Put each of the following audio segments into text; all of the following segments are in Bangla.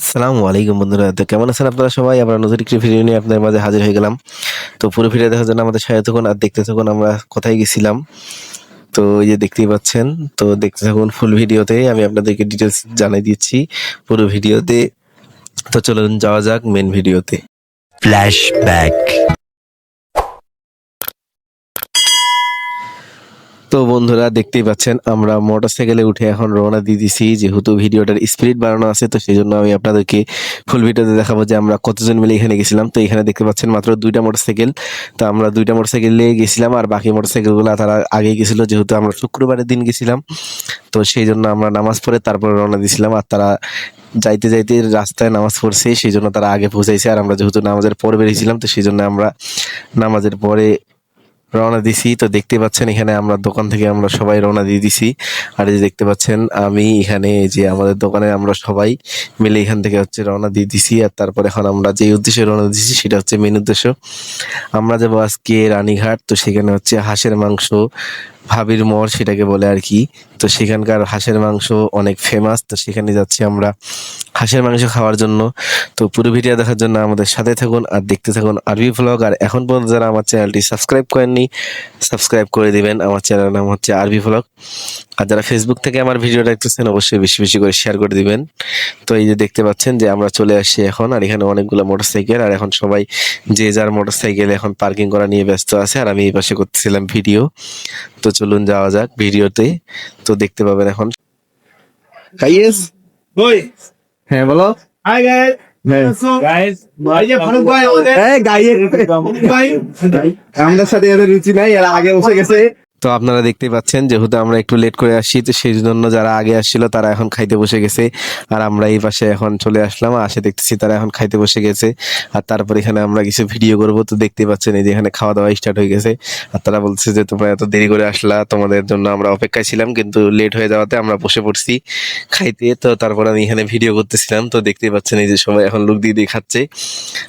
আসসালামু আলাইকুম বন্ধুরা। তো কেমন আছেন আপনারা সবাই? আমরা নতুন একটি ভিডিও নিয়ে আপনাদের মাঝে হাজির হয়ে গেলাম। তো পুরো ভিডিও দেখার জন্য আমাদের সাথে থাকুন আর দেখতে থাকুন আমরা কোথায় গেছিলাম। তো এই যে দেখতেই পাচ্ছেন, তো দেখতে থাকুন ফুল ভিডিওতে। আমি আপনাদেরকে ডিটেলস জানিয়ে দিচ্ছি পুরো ভিডিওতে। তো চলুন যাওয়া যাক মেন ভিডিওতে। Flashback. তো বন্ধুরা দেখতেই পাচ্ছেন, আমরা মোটরসাইকেলে উঠে এখন রওনা দিয়ে দিছি। যেহেতু ভিডিওটার স্পিড বাড়ানো আছে, তো সেই জন্য আমি আপনাদেরকে ফুল ভিডিওতে দেখাবো যে আমরা কতজন মিলে এখানে গেছিলাম। তো এখানে দেখতে পাচ্ছেন মাত্র দুইটা মোটরসাইকেল। তো আমরা দুইটা মোটরসাইকেলে গেছিলাম আর বাকি মোটরসাইকেলগুলো তারা আগে গেছিল, যেহেতু আমরা শুক্রবারের দিন গেছিলাম। তো সেই জন্য আমরা নামাজ পড়ে তারপর রওনা দিয়েছিলাম আর তারা যাইতে যাইতে রাস্তায় নামাজ পড়ছে সেই জন্য তারা আগে পৌঁছাইছে। আর আমরা যেহেতু নামাজের পরে বেরিয়েছিলাম, তো সেই জন্য আমরা নামাজের পরে রওনা দিছি। তো দেখতে পাচ্ছেন এখানে আমরা দোকান থেকে আমরা সবাই রওনা দিয়ে দিছি। আর এই দেখতে পাচ্ছেন, আমি এখানে যে আমাদের দোকানে আমরা সবাই মিলে এখান থেকে হচ্ছে রওনা দিয়ে দিছি। আর তারপর এখন আমরা যে উদ্দেশ্যে রওনা দিছি সেটা হচ্ছে মেন উদ্দেশ্য। আমরা যাব আজকে রানীঘাট, তো সেখানে হচ্ছে হাঁসের মাংস, ভাবির মোড় সেটাকে বলে আর কি। তো সেখানকার হাঁসের মাংস অনেক ফেমাস তো সেখানে যাচ্ছি আমরা। হাঁসের মাংস খাওয়ার জন্য। তো পুরো ভিডিও দেখার জন্য আমাদের সাথে থাকুন আর দেখতে থাকুন আরবি ভ্লগ আর এখন পর্যন্ত যারা আমার চ্যানেলটি সাবস্ক্রাইব করেননি সাবস্ক্রাইব করে দিবেন। আমার চ্যানেলের নাম হচ্ছে আরবি ভ্লগ আর যারা ফেসবুক থেকে আমার ভিডিওটা দেখতেছেন অবশ্যই বেশি বেশি করে শেয়ার করে দিবেন। তো এই যে দেখতে পাচ্ছেন যে আমরা চলে আসছি এখন আর এখানে অনেকগুলো মোটরসাইকেল আর এখন সবাই যে যার মোটরসাইকেল এখন পার্কিং করা নিয়ে ব্যস্ত আছে আর আমি এই পাশে করতেছিলাম ভিডিও তো চলুন যাওয়া যাক ভিডিওতে তো দেখতে পাবেন এখন। গাইস ওই হ্যাঁ বলো। হাই গাইস গাইস এই যে ফারুক ভাই আমাদের। এই গাইয়ের ভাই। আমাদের সাথে এদের রুচি নাই এরা আগে বসে গেছে। তো আপনারা দেখতেই পাচ্ছেন, যেহেতু আমরা একটু লেট করে আসছি, তো সেই জন্য যারা আগে আসছিল তারা এখন খাইতে বসে গেছে। আর আমরা এই পাশে এখন চলে আসলাম আসে দেখতেছি তারা এখন খাইতে বসে গেছে। আর তারপর এখানে আমরা কিছু ভিডিও করব, তো দেখতেই পাচ্ছেন এই যে এখানে খাওয়া দাওয়া স্টার্ট হয়ে গেছে। আর তারা বলছে যে, তোমরা এত দেরি করে আসলা, তোমাদের জন্য আমরা অপেক্ষায় ছিলাম, কিন্তু লেট হয়ে যাওয়াতে আমরা বসে পড়ছি খাইতে। তো তারপর আমি এখানে ভিডিও করতেছিলাম, তো দেখতেই পাচ্ছেন এই যে সবাই এখন লুক দিয়ে দিয়ে খাচ্ছে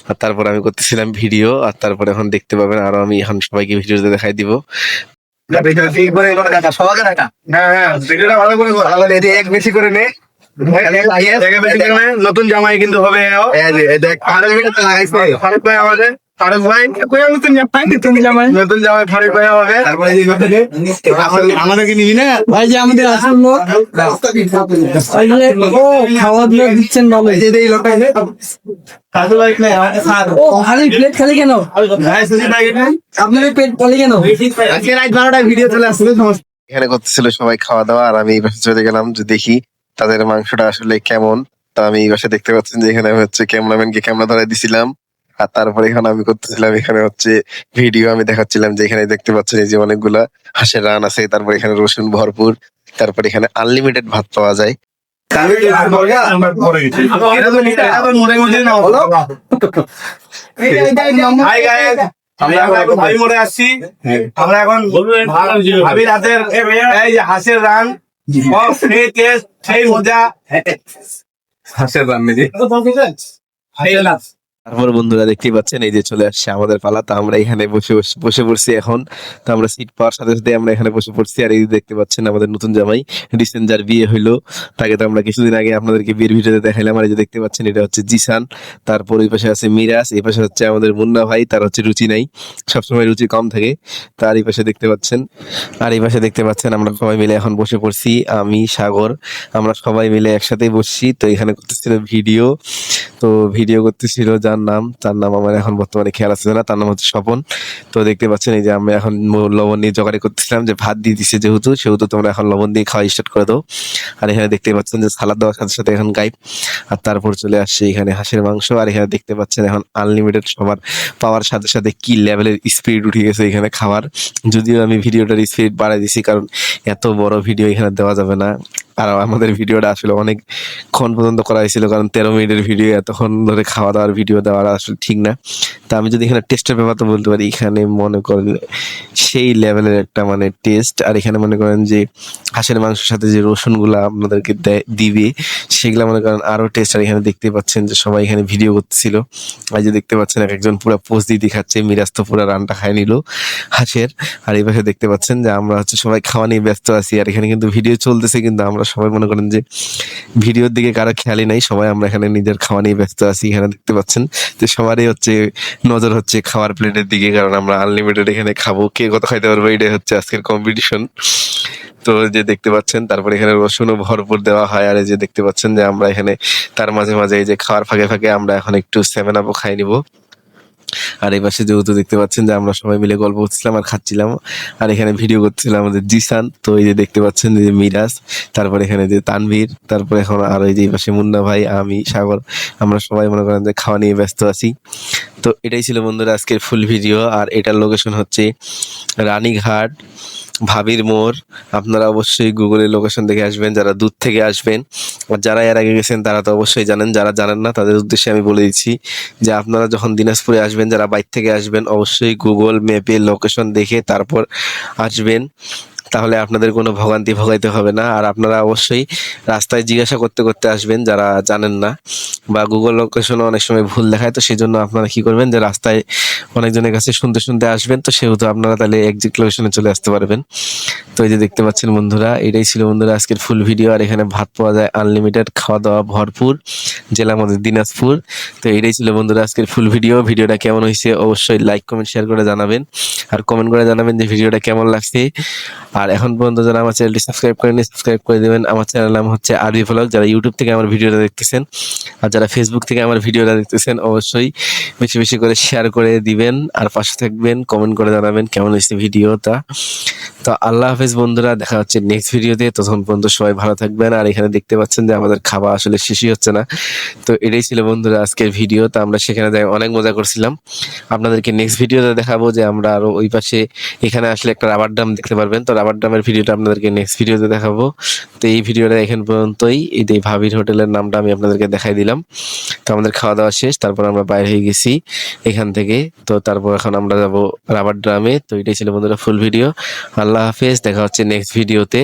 আর তারপর আমি করতেছিলাম ভিডিও আর তারপর এখন দেখতে পাবেন, আরও আমি এখন সবাইকে ভিডিওতে দেখাই দিব। হ্যাঁ হ্যাঁ নতুন জামাই কিন্তু হবে ফারুক ভাই আমাদের ফারুক ভাই কই নতুন জামাই নতুন জামাই। নতুন জামাই ফারুক ভাই হবে। আমাদেরকে নিবি না? ভাই যে আমাদের আসল লোক ও খাওয়া দাওয়া দিচ্ছেন ভালো। কাজু ভাই নাই আমাদের স্যার। ও খালি প্লেট খালি কেন? ভাই সুজি ভাই এটা আপনার পেট খালি কেন? আজকে রাত 12টায় ভিডিও চলে আসছে এখানে করতেছিল সবাই খাওয়া দাওয়া আর আমি এই পাশে চলে গেলাম যে দেখি তাদের মাংসটা আসলে কেমন। তা আমি এই পাশে দেখতে পাচ্ছেন যে এখানে হচ্ছে ক্যামেরাম্যানকে ক্যামেরা ধরে দিছিলাম। আর তারপরে এখানে আমি করতেছিলাম এখানে হচ্ছে ভিডিও আমি দেখাচ্ছিলাম যে এখানে দেখতে পাচ্ছেন এই যে অনেকগুলা হাঁসের রান আছে তারপর এখানে রসুন ভরপুর তারপর এখানে আনলিমিটেড ভাত পাওয়া যায়। আমরা এখন ভাবি মোড়ে আসছি আমরা এখন ভাবির হাতের এই যে হাঁসের রান ও সেই টেস্ট সেই মজা হাঁসের রান। নাকি তারপর বন্ধুরা দেখতেই পাচ্ছেন, এই যে চলে আসছে আমাদের পালা। তো আমরা এখানে বসে বসে- পড়ছি এখন। তো আমরা সিট পাওয়ার সাথে সাথে আমরা এখানে বসে পড়ছি। আর এই যে দেখতে পাচ্ছেন আমাদের নতুন জামাই, রিসেন্ট যার বিয়ে হইল, তাকে তো আমরা কিছুদিন আগে আপনাদেরকে বিয়ের ভিডিওতে দেখাইলাম। আর এই যে দেখতে পাচ্ছেন, এটা হচ্ছে জিসান। তারপর ওই পাশে আছে মিরাজ, এই পাশে হচ্ছে আমাদের মুন্না ভাই, তার হচ্ছে রুচি নাই। সবসময় রুচি কম থাকে। তার এই পাশে দেখতে পাচ্ছেন, আর এই পাশে দেখতে পাচ্ছেন আমরা সবাই মিলে এখন বসে পড়ছি, আমি, সাগর। আমরা সবাই মিলে একসাথেই বসছি। তো এখানে করতেছিল ভিডিও। তো ভিডিও করতেছিল যার নাম, তার নাম আমার এখন বর্তমানে খেয়াল আছে না, তার নাম হচ্ছে স্বপন। তো দেখতে পাচ্ছেন এই যে আমি এখন লবণ নিয়ে জোগাড়ি করতেছিলাম, যে ভাত দিয়ে দিছে যেহেতু, সেহেতু তোমরা এখন লবণ দিয়ে খাওয়া স্টার্ট করে দাও। আর এখানে দেখতে পাচ্ছেন যে সালাদ দেওয়ার সাথে সাথে এখন গাইব। আর তারপর চলে আসছে এখানে হাঁসের মাংস, আর এখানে দেখতে পাচ্ছেন এখন আনলিমিটেড সবার পাওয়ার সাথে সাথে কি লেভেলের স্পিড উঠে গেছে এখানে খাওয়ার যদিও আমি ভিডিওটার স্পিড বাড়াই দিছি, কারণ এত বড় ভিডিও এখানে দেওয়া যাবে না। আর আমাদের ভিডিওটা আসলে অনেক ক্ষণ পর্যন্ত করা হয়েছিল, কারণ তেরো মিনিটের ভিডিও, এতক্ষণ ধরে খাওয়া দাওয়ার ভিডিও দেওয়াটা আসলে ঠিক না। তা আমি যদি এখানে টেস্টের ব্যাপার তো বলতে পারি, এখানে মনে করেন সেই লেভেলের একটা মানে টেস্ট আর এখানে মনে করেন যে হাঁসের মাংসের সাথে যে রসুনগুলো আপনাদেরকে দিবে, সেগুলো মনে করেন আরও টেস্ট আর এখানে দেখতে পাচ্ছেন যে সবাই এখানে ভিডিও করতেছিল। আর যে দেখতে পাচ্ছেন এক একজন পুরো পোস্ট দিয়ে খাচ্ছে, মিরাজ তো পুরো রানটা খায় নিল হাঁসের। আর এই পাশে দেখতে পাচ্ছেন যে আমরা হচ্ছে সবাই খাওয়া নিয়ে ব্যস্ত আছি, আর এখানে কিন্তু ভিডিও চলতেছে, কিন্তু আমরা আমরা সবাই মনে করেন যে ভিডিওর দিকে কারও খেয়ালই নাই, সবাই আমরা এখানে নিজের খাওয়া নিয়ে ব্যস্ত আছি, এখানে দেখতে পাচ্ছেন। তো সবারই হচ্ছে নজর হচ্ছে খাওয়ার প্লেটের দিকে, কারণ আমরা আনলিমিটেড এখানে খাব। কে কত খাইতে পারব, এটাই হচ্ছে আজকের কম্পিটিশন তো যে দেখতে পাচ্ছেন, তারপরে এখানে রসুনও ভরপুর দেওয়া হয়, আর এই যে দেখতে পাচ্ছেন যে আমরা এখানে তার মাঝে মাঝে এই যে খাওয়ার ফাঁকে ফাঁকে আমরা এখন একটু সেভেন আপও খাই নিব। আর এই পাশে যেহেতু দেখতে পাচ্ছেন যে আমরা সবাই মিলে গল্প করছিলাম আর খাচ্ছিলাম, আর এখানে ভিডিও করছিলাম আমাদের জিসান, তো এই যে দেখতে পাচ্ছেন যে মিরাজ, তারপর এখানে যে তানভীর, তারপর এখন আর এই যে এই পাশে মুন্না ভাই, আমি, সাগর, আমরা সবাই মনে করেন যে খাওয়া নিয়ে ব্যস্ত আছি। তো এটাই ছিল বন্ধুরা আজকের ফুল ভিডিও আর এটার লোকেশন হচ্ছে রানীঘাট, ভাবির মোড়। আপনারা অবশ্যই গুগলে লোকেশন দেখে আসবেন, যারা দূর থেকে আসবেন। আর যারা এর আগে গেছেন, তারা তো অবশ্যই জানেন। যারা জানেন না, তাদের উদ্দেশ্যে আমি বলে দিচ্ছি যে আপনারা যখন দিনাজপুরে আসবেন, যারা বাইর থেকে আসবেন, অবশ্যই গুগল ম্যাপে লোকেশন দেখে তারপর আসবেন। তাহলে আপনাদের কোনো ভোগান্তি ভোগাইতে হবে না। আর আপনারা অবশ্যই রাস্তায় জিজ্ঞাসা করতে করতে আসবেন, যারা জানেন না। বা গুগল লোকেশনও অনেক সময় ভুল দেখায়, তো সেই জন্য আপনারা কি করবেন যে রাস্তায় অনেকজনের কাছে শুনতে শুনতে আসবেন। তো সেহেতু আপনারা তাহলে একজিট লোকেশনে চলে আসতে পারবেন। তো এই যে দেখতে পাচ্ছেন বন্ধুরা, এটাই ছিল বন্ধুরা আজকের ফুল ভিডিও আর এখানে ভাত পাওয়া যায় আনলিমিটেড খাওয়া দাওয়া ভরপুর, জেলা আমাদের দিনাজপুর। তো এটাই ছিল বন্ধুরা আজকের ফুল ভিডিও ভিডিওটা কেমন হয়েছে অবশ্যই লাইক কমেন্ট শেয়ার করে জানাবেন। আর কমেন্ট করে জানাবেন যে ভিডিওটা কেমন লাগছে। আর এখন পর্যন্ত যারা আমার চ্যানেলটি সাবস্ক্রাইব করেনি সাবস্ক্রাইব করে দেবেন। আমার চ্যানেল নাম হচ্ছে আরবি ভ্লগ যারা ইউটিউব থেকে আমার ভিডিওটা দেখতেছেন আর যারা ফেসবুক থেকে আমার ভিডিওটা দেখতেছেন, অবশ্যই বেশি বেশি করে শেয়ার করে দিবেন আর পাশে থাকবেন কমেন্ট করে জানাবেন কেমন হয়েছে ভিডিওটা। তো আল্লাহ হাফেজ বন্ধুরা, দেখা হচ্ছে নেক্সট ভিডিওতে। তখন পর্যন্ত সবাই ভালো থাকবেন। আর এখানে দেখতে পাচ্ছেন যে আমাদের খাওয়া আসলে শেষই হচ্ছে না। তো এটাই ছিল বন্ধুরা আজকের ভিডিও। তো আমরা সেখানে অনেক মজা করছিলাম। আপনাদেরকে নেক্সট ভিডিওতে দেখাবো যে আমরা আরও ওই পাশে এখানে আসলে একটা রাবার ড্যাম দেখতে পারবেন। তো রাবার ড্যামের ভিডিওটা আপনাদেরকে নেক্সট ভিডিওতে দেখাবো। তো এই ভিডিওটা এখন পর্যন্তই। এই যে ভাবির হোটেলের নামটা আমি আপনাদেরকে দেখাই দিলাম। তো আমাদের খাওয়া দাওয়া শেষ, তারপর আমরা বাইরে হয়ে গেছি এখান থেকে। তো তারপর এখন আমরা যাব রাবার ড্রামে। তো এটাই ছিল বন্ধুরা ফুল ভিডিও আল্লাহ হাফেজ, দেখা হচ্ছে নেক্সট ভিডিওতে